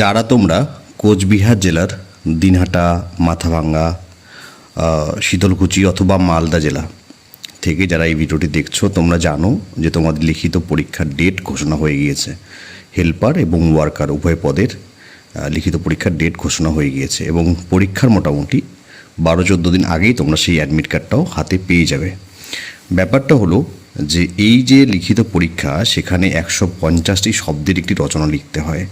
যারা তোমরা কোচবিহার জেলার দিনহাটা, মাথাভাঙ্গা শীতলকুচি অথবা মালদা জেলা থেকে যারা এই ভিডিওটি দেখছ, তোমরা জানো যে তোমাদের লিখিত পরীক্ষার ডেট ঘোষণা হয়ে গিয়েছে। হেল্পার এবং ওয়ার্কার উভয় পদের লিখিত পরীক্ষার ডেট ঘোষণা হয়ে গিয়েছে এবং পরীক্ষার মোটামুটি বারো চোদ্দ দিন আগেই তোমরা সেই অ্যাডমিট কার্ডটাও হাতে পেয়ে যাবে। ব্যাপারটা হলো যে এই যে লিখিত পরীক্ষা, সেখানে একশো পঞ্চাশটি শব্দের একটি রচনা লিখতে হয়।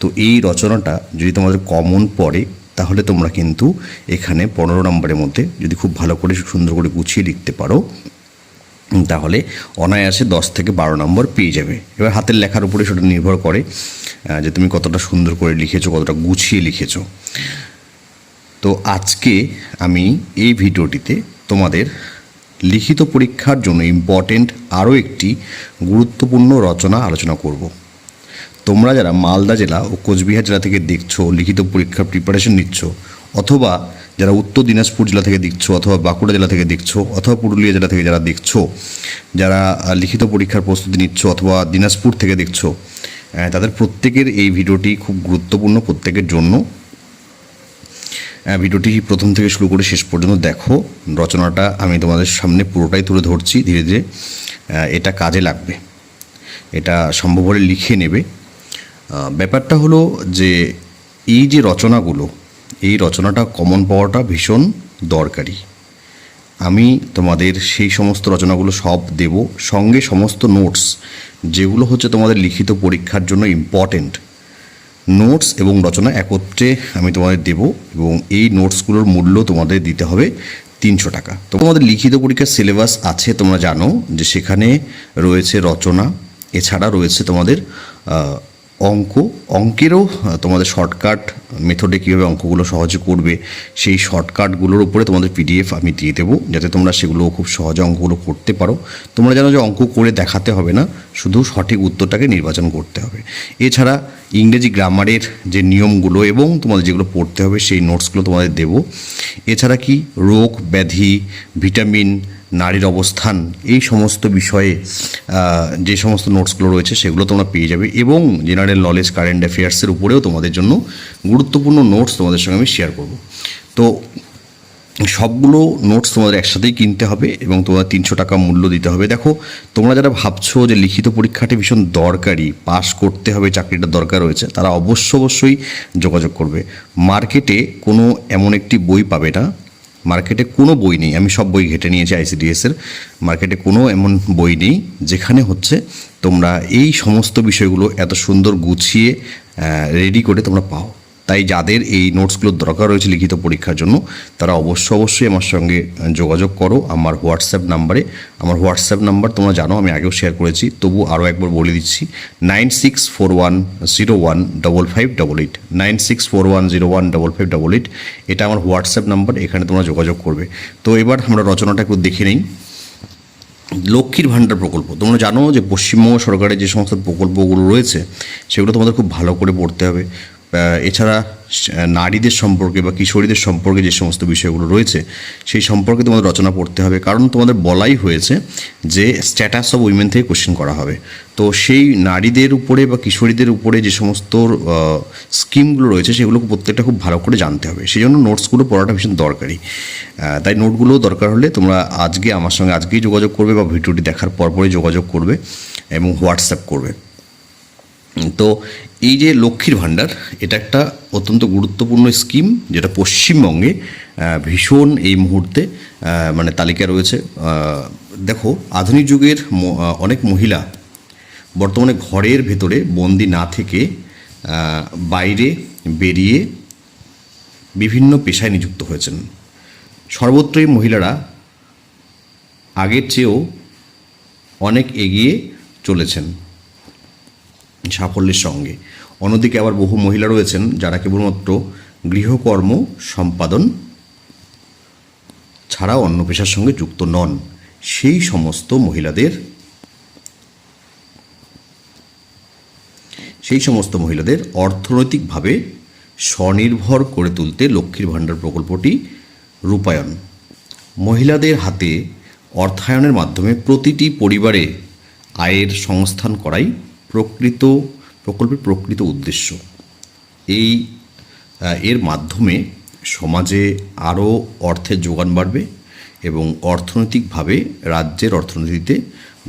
তো এই রচনাটা যদি তোমাদের কমন পড়ে, তাহলে তোমরা কিন্তু এখানে পনেরো নম্বরের মধ্যে যদি খুব ভালো করে সুন্দর করে গুছিয়ে লিখতে পারো, তাহলে অনায়াসে দশ থেকে বারো নম্বর পেয়ে যাবে। এবার হাতের লেখার উপরে সেটা নির্ভর করে যে তুমি কতটা সুন্দর করে লিখেছো, কতটা গুছিয়ে লিখেছো। তো আজকে আমি এই ভিডিওটিতে তোমাদের লিখিত পরীক্ষার জন্য ইম্পর্টেন্ট আরও একটি গুরুত্বপূর্ণ রচনা আলোচনা করব। তোমরা যারা মালদা জেলা ও কোচবিহার জেলা থেকে দেখছ, লিখিত পরীক্ষার প্রিপারেশন নিচ্ছ, অথবা যারা উত্তর দিনাজপুর জেলা থেকে দেখছ, অথবা বাঁকুড়া জেলা থেকে দেখছ, অথবা পুরুলিয়া জেলা থেকে যারা দেখছ, যারা লিখিত পরীক্ষার প্রস্তুতি নিচ্ছ, অথবা দিনাজপুর থেকে দেখছ তাদের প্রত্যেকের এই ভিডিওটি খুব গুরুত্বপূর্ণ প্রত্যেকের জন্য। ভিডিওটি প্রথম থেকে শুরু করে শেষ পর্যন্ত দেখো। রচনাটা আমি তোমাদের সামনে পুরোটাই তুলে ধরছি ধীরে ধীরে। এটা কাজে লাগবে। এটা সম্ভব হলে লিখে নেবে। ব্যাপারটা হলো যে এই যে রচনাগুলো, এই রচনাটা কমন পাওয়াটা ভীষণ দরকারি। আমি তোমাদের সেই সমস্ত রচনাগুলো সব দেব। সঙ্গে সমস্ত নোটস যেগুলো হচ্ছে তোমাদের লিখিত পরীক্ষার জন্য ইম্পর্টেন্ট নোটস এবং রচনা একত্রে আমি তোমাদের দেব এবং এই নোটসগুলোর মূল্য তোমাদের দিতে হবে তিনশো টাকা। তো তোমাদের লিখিত পরীক্ষার সিলেবাস আছে, তোমরা জানো যে সেখানে রয়েছে রচনা, এছাড়া রয়েছে তোমাদের অঙ্ক। অঙ্কেরও তোমাদের শর্টকাট মেথডে কীভাবে অঙ্কগুলো সহজে করবে, সেই শর্টকাটগুলোর উপরে তোমাদের পিডিএফ আমি দিয়ে দেবো, যাতে তোমরা সেগুলো খুব সহজে অঙ্কগুলো করতে পারো। তোমরা জানো যে অঙ্ক করে দেখাতে হবে না, শুধু সঠিক উত্তরটাকে নির্বাচন করতে হবে। এছাড়া ইংরেজি গ্রামারের যে নিয়মগুলো এবং তোমাদের যেগুলো পড়তে হবে, সেই নোটসগুলো তোমাদের দেবো। এছাড়া কি? রোগ, ব্যাধি ভিটামিন নারীর অবস্থান, এই সমস্ত বিষয়ে যে সমস্ত নোটসগুলো রয়েছে, সেগুলো তোমরা পেয়ে যাবে। এবং জেনারেল নলেজ কারেন্ট অ্যাফেয়ার্সের উপরেও তোমাদের জন্য গুরুত্বপূর্ণ নোটস তোমাদের সঙ্গে আমি শেয়ার করব। তো সবগুলো নোটস তোমাদের একসাথেই কিনতে হবে এবং তোমার তিনশো টাকা মূল্য দিতে হবে। দেখো, তোমরা যারা ভাবছ যে লিখিত পরীক্ষাটি ভীষণ দরকারি পাস করতে হবে, চাকরিটা দরকার রয়েছে, তারা অবশ্য অবশ্যই যোগাযোগ করবে। মার্কেটে কোনো এমন একটি বই পাবে না। মার্কেটে কোনো বই নেই। আমি সব বই ঘেটে নিয়েছি আইসিডিএসের মার্কেটে কোনো এমন বই নেই যেখানে হচ্ছে তোমরা এই সমস্ত বিষয়গুলো এত সুন্দর গুছিয়ে রেডি করে তোমরা পাও। তাই যাদের এই নোটসগুলোর দরকার রয়েছে লিখিত পরীক্ষার জন্য, তারা অবশ্য অবশ্যই আমার সঙ্গে যোগাযোগ করো আমার হোয়াটসঅ্যাপ নাম্বারে। আমার হোয়াটসঅ্যাপ নাম্বার তোমরা জানো, আমি আগেও শেয়ার করেছি তবু আরও একবার বলে দিচ্ছি, nine six four one zero one double five double eight, nine six four one zero one double five double eight, এটা আমার হোয়াটসঅ্যাপ নাম্বার, এখানে তোমরা যোগাযোগ করবে। তো এবার আমরা রচনাটা একটু দেখে নিই। লক্ষ্মীর ভাণ্ডার প্রকল্প, তোমরা জানো যে পশ্চিমবঙ্গ সরকারের যে সমস্ত প্রকল্পগুলো রয়েছে, সেগুলো তোমাদের খুব ভালো করে পড়তে হবে। এছাড়া নারীদের সম্পর্কে বা কিশোরীদের সম্পর্কে যে সমস্ত বিষয়গুলো রয়েছে, সেই সম্পর্কে তোমাদের রচনা পড়তে হবে। কারণ তোমাদের বলাই হয়েছে যে স্ট্যাটাস অফ উইমেন থেকে কোশ্চেন করা হবে। তো সেই নারীদের উপরে বা কিশোরীদের উপরে যে সমস্ত স্কিমগুলো রয়েছে সেগুলো প্রত্যেকটা খুব ভালো করে জানতে হবে। সেই জন্য নোটসগুলো পড়াটা ভীষণ দরকারি। তাই নোটগুলো দরকার হলে তোমরা আজকে আমার সঙ্গে আজকেই যোগাযোগ করবে বা ভিডিওটি দেখার পরপরই যোগাযোগ করবে এবং হোয়াটসঅ্যাপ করবে। তো এই যে লক্ষ্মীর ভাণ্ডার, এটা একটা অত্যন্ত গুরুত্বপূর্ণ স্কিম, যেটা পশ্চিমবঙ্গে ভীষণ এই মুহূর্তে মানে তালিকা রয়েছে। দেখো, আধুনিক যুগের অনেক মহিলা বর্তমানে ঘরের ভেতরে বন্দি না থেকে বাইরে বেরিয়ে বিভিন্ন পেশায় নিযুক্ত হয়েছেন। সর্বত্রই মহিলারা আগের চেয়েও অনেক এগিয়ে চলেছেন। সাফল্যের সঙ্গে। অন্যদিকে আবার বহু মহিলা রয়েছেন যারা কেবলমাত্র গৃহকর্ম সম্পাদন ছাড়া অন্য পেশার সঙ্গে যুক্ত নন। সেই সমস্ত মহিলাদের সেই সমস্ত মহিলাদের অর্থনৈতিকভাবে স্বনির্ভর করে তুলতে লক্ষ্মীর ভাণ্ডার প্রকল্পটি রূপায়ণ। মহিলাদের হাতে অর্থায়নের মাধ্যমে প্রতিটি পরিবারে আয়ের সংস্থান করাই প্রকৃত, প্রকল্পের প্রকৃত উদ্দেশ্য। এই এর মাধ্যমে সমাজে আরও অর্থের যোগান বাড়বে এবং অর্থনৈতিকভাবে রাজ্যের অর্থনীতিতে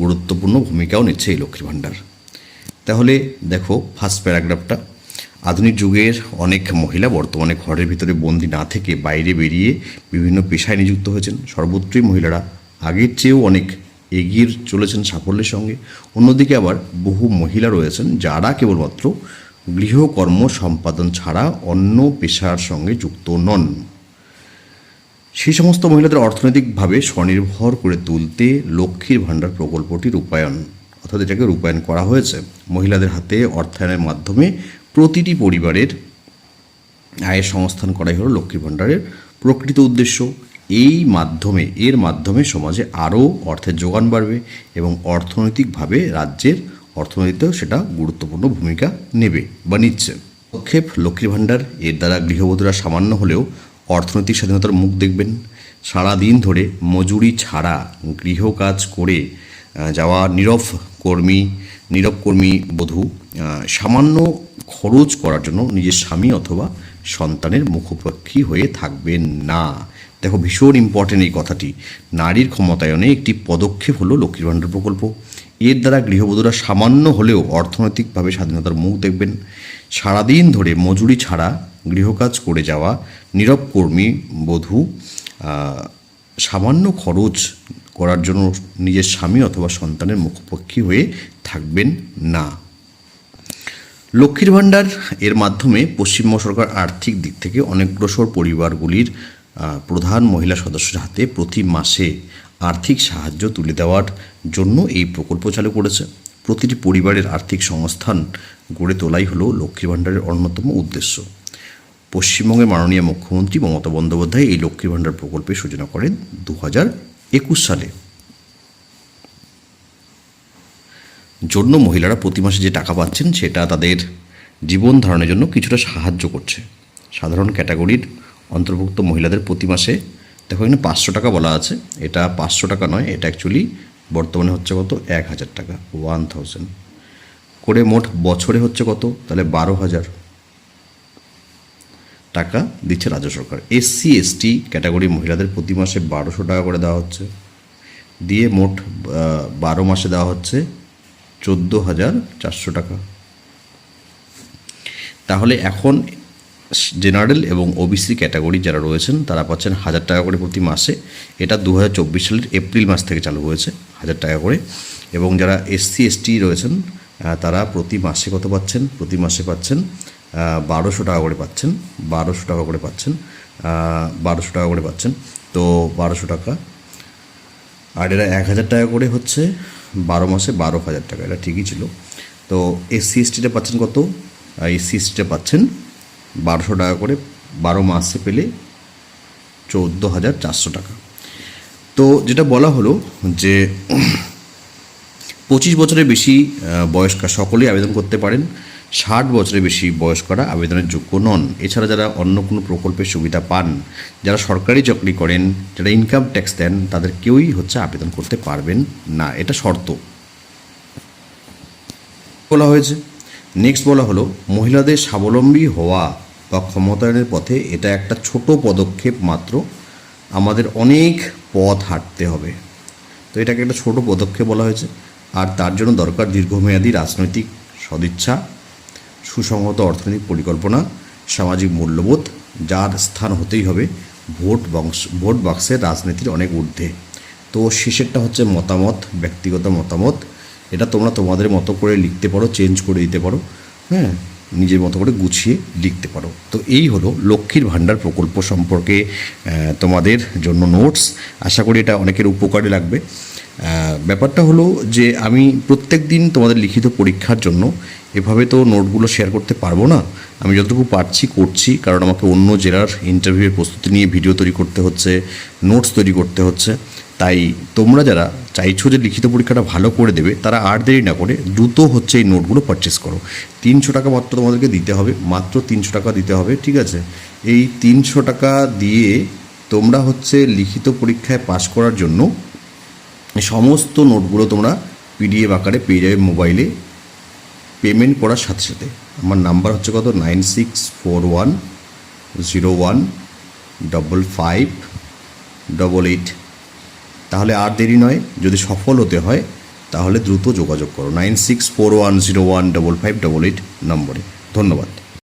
গুরুত্বপূর্ণ ভূমিকাও নিচ্ছে এই লক্ষ্মীর ভাণ্ডার। তাহলে দেখো ফার্স্ট প্যারাগ্রাফটা আধুনিক যুগের অনেক মহিলা বর্তমানে ঘরের ভিতরে বন্দি না থেকে বাইরে বেরিয়ে বিভিন্ন পেশায় নিযুক্ত হয়েছেন। সর্বত্রই মহিলারা আগের চেয়েও অনেক এগিয়ে চলেছেন সাফল্যের সঙ্গে। অন্যদিকে আবার বহু মহিলা রয়েছেন যারা কেবলমাত্র গৃহকর্ম সম্পাদন ছাড়া অন্য পেশার সঙ্গে যুক্ত নন। সেই সমস্ত মহিলাদের অর্থনৈতিকভাবে স্বনির্ভর করে তুলতে লক্ষ্মীর ভাণ্ডার প্রকল্পটি রূপায়ণ, অর্থাৎ এটাকে রূপায়ণ করা হয়েছে। মহিলাদের হাতে অর্থায়নের মাধ্যমে প্রতিটি পরিবারের আয়ের সংস্থান করাই হলো লক্ষ্মীর ভাণ্ডারের প্রকৃত উদ্দেশ্য। এই মাধ্যমে, এর মাধ্যমে সমাজে আরও অর্থের যোগান বাড়বে এবং অর্থনৈতিকভাবে রাজ্যের অর্থনীতিতেও সেটা গুরুত্বপূর্ণ ভূমিকা নেবে বা নিচ্ছে। পদক্ষেপ লক্ষ্মীর ভাণ্ডার, এর দ্বারা গৃহবধূরা সামান্য হলেও অর্থনৈতিক স্বাধীনতার মুখ দেখবেন। সারাদিন ধরে মজুরি ছাড়া গৃহকাজ করে যাওয়া নীরব কর্মী নীরব কর্মী বধূ সামান্য খরচ করার জন্য নিজের স্বামী অথবা সন্তানের মুখোপাক্ষী হয়ে থাকবেন না। দেখো, ভীষণ ইম্পর্টেন্ট এই কথাটি। নারীর ক্ষমতায়নে একটি পদক্ষেপ হলো লক্ষ্মীর ভাণ্ডার প্রকল্প। এর দ্বারা গৃহবধূরা সামান্য হলেও অর্থনৈতিকভাবে স্বাধীনতার মুখ দেখবেন। সারাদিন ধরে মজুরি ছাড়া গৃহকাজ করে যাওয়া নীরব কর্মী, বধূ সামান্য খরচ করার জন্য নিজের স্বামী অথবা সন্তানের মুখোপাক্ষী হয়ে থাকবেন না। লক্ষ্মীর ভাণ্ডার এর মাধ্যমে পশ্চিমবঙ্গ সরকার আর্থিক দিক থেকে অনেকগ্রসর পরিবারগুলির প্রধান মহিলা সদস্যের হাতে প্রতি মাসে আর্থিক সাহায্য তুলে দেওয়ার জন্য এই প্রকল্প চালু করেছে। প্রতিটি পরিবারের আর্থিক সংস্থান গড়ে তোলাই হলো লক্ষ্মী ভাণ্ডারের অন্যতম উদ্দেশ্য। পশ্চিমবঙ্গের মাননীয় মুখ্যমন্ত্রী মমতা বন্দ্যোপাধ্যায় এই লক্ষ্মী ভাণ্ডার প্রকল্পের সূচনা করেন দু একুশ সালে। জন্য মহিলারা প্রতি মাসে যে টাকা পাচ্ছেন সেটা তাদের জীবন ধারণের জন্য কিছুটা সাহায্য করছে। সাধারণ ক্যাটাগরির অন্তর্ভুক্ত মহিলাদের প্রতি মাসে, দেখো এখানে পাঁচশো টাকা বলা আছে। এটা পাঁচশো টাকা নয়, এটা অ্যাকচুয়ালি বর্তমানে হচ্ছে কত? এক হাজার টাকা ওয়ান থাউজেন্ড করে মোট বছরে হচ্ছে কত? তাহলে বারো হাজার টাকা দিচ্ছে রাজ্য সরকার। এসসি এসটি ক্যাটাগরি মহিলাদের প্রতি মাসে বারোশো টাকা করে দেওয়া হচ্ছে। দিয়ে মোট বারো মাসে দেওয়া হচ্ছে চোদ্দ হাজার চারশো টাকা। তাহলে এখন জেনারেল এবং ওবিসি ক্যাটাগরি যারা রয়েছেন, তারা পাচ্ছেন হাজার টাকা করে প্রতি মাসে। এটা দু হাজার চব্বিশ সালের এপ্রিল মাস থেকে চালু হয়েছে, হাজার টাকা করে। এবং যারা এসসি এসটি রয়েছেন তারা প্রতি মাসে কত পাচ্ছেন? প্রতি মাসে পাচ্ছেন বারোশো টাকা করে পাচ্ছেন, বারোশো টাকা করে পাচ্ছেন বারোশো টাকা করে পাচ্ছেন। তো বারোশো টাকা। আর এরা এক হাজার টাকা করে হচ্ছে বারো মাসে বারো হাজার টাকা, এটা ঠিকই ছিল। তো এসসি এসটিটা পাচ্ছেন কত? এসসি এসটিটা পাচ্ছেন বারোশো টাকা করে বারো মাসে পেলে চৌদ্দো হাজার চারশো টাকা। তো যেটা বলা হলো যে পঁচিশ বছরের বেশি বয়স্কা সকলেই আবেদন করতে পারেন, ষাট বছরের বেশি বয়স্করা আবেদনের যোগ্য নন। এছাড়া যারা অন্য কোনো প্রকল্পের সুবিধা পান, যারা সরকারি চাকরি করেন, যারা ইনকাম ট্যাক্স দেন, তাদের কেউই হচ্ছে আবেদন করতে পারবেন না। এটা শর্ত। বলা হয়েছে। নেক্সট বলা হলো, মহিলাদের স্বাবলম্বী হওয়া বা ক্ষমতায়নের পথে এটা একটা ছোট পদক্ষেপ মাত্র। আমাদের অনেক পথ হাঁটতে হবে। তো এটাকে একটা ছোট পদক্ষেপ বলা হয়েছে। আর তার জন্য দরকার দীর্ঘমেয়াদী রাজনৈতিক সদিচ্ছা, সুসংহত অর্থনৈতিক পরিকল্পনা, সামাজিক মূল্যবোধ, যার স্থান হতেই হবে ভোট বংশ, ভোট বাক্সের রাজনীতির অনেক ঊর্ধ্বে। তো শেষেরটা হচ্ছে মতামত, ব্যক্তিগত মতামত। এটা তোমরা তোমাদের মতো করে লিখতে পারো চেঞ্জ করে দিতে পারো হ্যাঁ? নিজের মতো করে গুছিয়ে লিখতে পারো। তো এই হলো লক্ষ্মীর ভাণ্ডার প্রকল্প সম্পর্কে তোমাদের জন্য নোটস আশা করি এটা অনেকের উপকারে লাগবে। ব্যাপারটা হলো যে আমি প্রত্যেক দিন তোমাদের লিখিত পরীক্ষার জন্য এভাবে তো নোটগুলো শেয়ার করতে পারব না। আমি যতটুকু পারছি করছি, কারণ আমাকে অন্য জেলার ইন্টারভিউয়ের প্রস্তুতি নিয়ে ভিডিও তৈরি করতে হচ্ছে নোটস তৈরি করতে হচ্ছে। তাই তোমরা যারা চাইছো যে লিখিত পরীক্ষাটা ভালো করে দেবে, তারা আর দেরি না করে দ্রুত হচ্ছে এই নোটগুলো পারচেস করো। তিনশো টাকা মাত্র তোমাদেরকে দিতে হবে, মাত্র তিনশো টাকা দিতে হবে, ঠিক আছে? এই তিনশো টাকা দিয়ে তোমরা হচ্ছে লিখিত পরীক্ষায় পাশ করার জন্য সমস্ত নোটগুলো তোমরা পিডিএফ আকারে পেয়ে যাবে মোবাইলে পেমেন্ট করার সাথে সাথে। আমার নাম্বার হচ্ছে কত? Nine six four one zero one double five double eight তাহলে আর দেরি নয়। যদি সফল হতে হয়, তাহলে দ্রুত যোগাযোগ করো। Nine six four one zero one double five double eight নম্বরে। ধন্যবাদ।